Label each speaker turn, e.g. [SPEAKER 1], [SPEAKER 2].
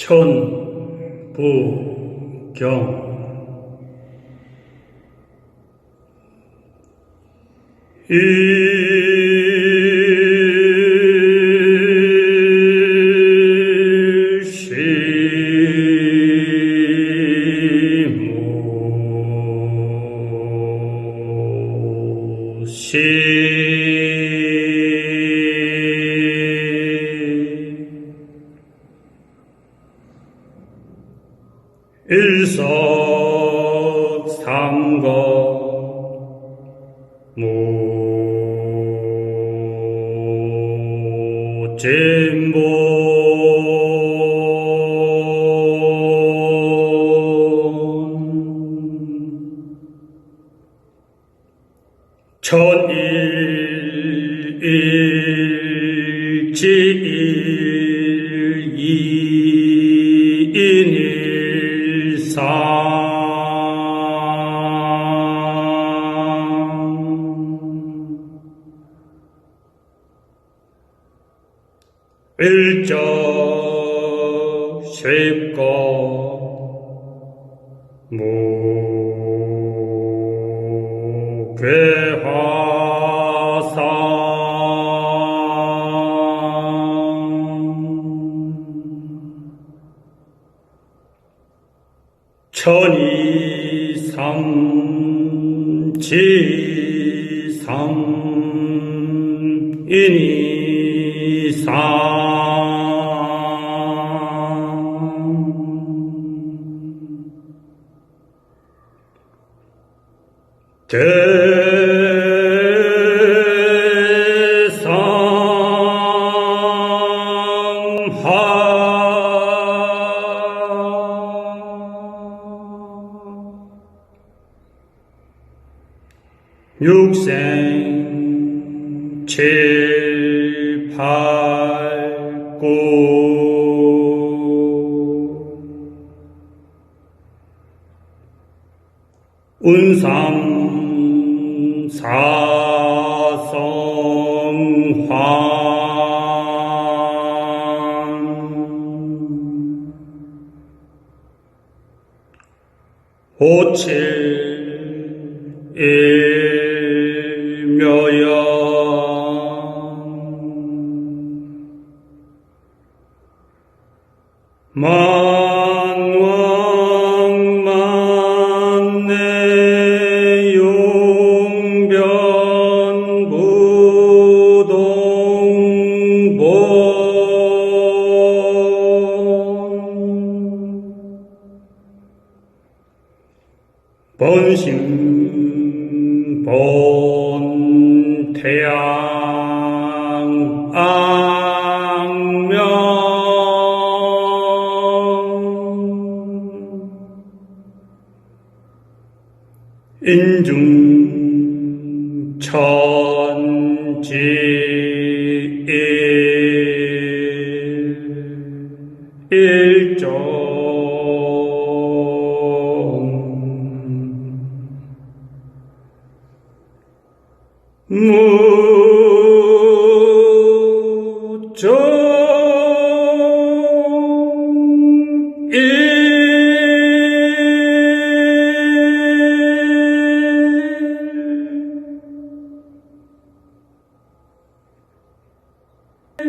[SPEAKER 1] 천부경. 일시 일석삼거. 무진본 천일 일지일 일인 일적 쉽고 무괴화상 천이삼지삼 인이상 대 육생 칠팔구 운삼 사성환. 오칠 일 만왕 만내 용변 부동본 본심 본태양 인중 천지. 일종 무